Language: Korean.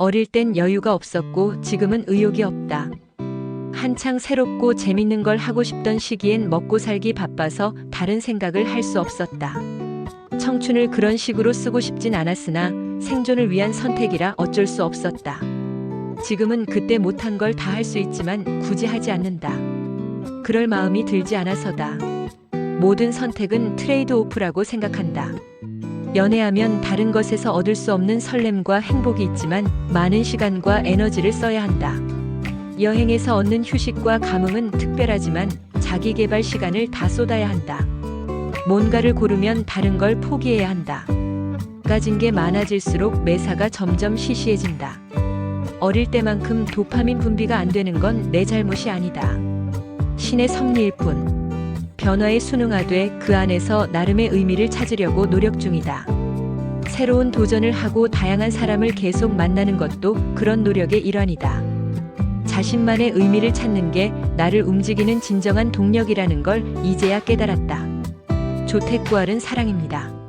어릴 땐 여유가 없었고 지금은 의욕이 없다. 한창 새롭고 재밌는 걸 하고 싶던 시기엔 먹고 살기 바빠서 다른 생각을 할 수 없었다. 청춘을 그런 식으로 쓰고 싶진 않았으나 생존을 위한 선택이라 어쩔 수 없었다. 지금은 그때 못한 걸 다 할 수 있지만 굳이 하지 않는다. 그럴 마음이 들지 않아서다. 모든 선택은 트레이드 오프라고 생각한다. 연애하면 다른 것에서 얻을 수 없는 설렘과 행복이 있지만 많은 시간과 에너지를 써야 한다. 여행에서 얻는 휴식과 감흥은 특별하지만 자기 개발 시간을 다 쏟아야 한다. 뭔가를 고르면 다른 걸 포기해야 한다. 가진 게 많아질수록 매사가 점점 시시해진다. 어릴 때만큼 도파민 분비가 안 되는 건 내 잘못이 아니다. 신의 섭리일 뿐. 변화에 순응하되 그 안에서 나름의 의미를 찾으려고 노력 중이다. 새로운 도전을 하고 다양한 사람을 계속 만나는 것도 그런 노력의 일환이다. 자신만의 의미를 찾는 게 나를 움직이는 진정한 동력이라는 걸 이제야 깨달았다. 조택구알은 사랑입니다.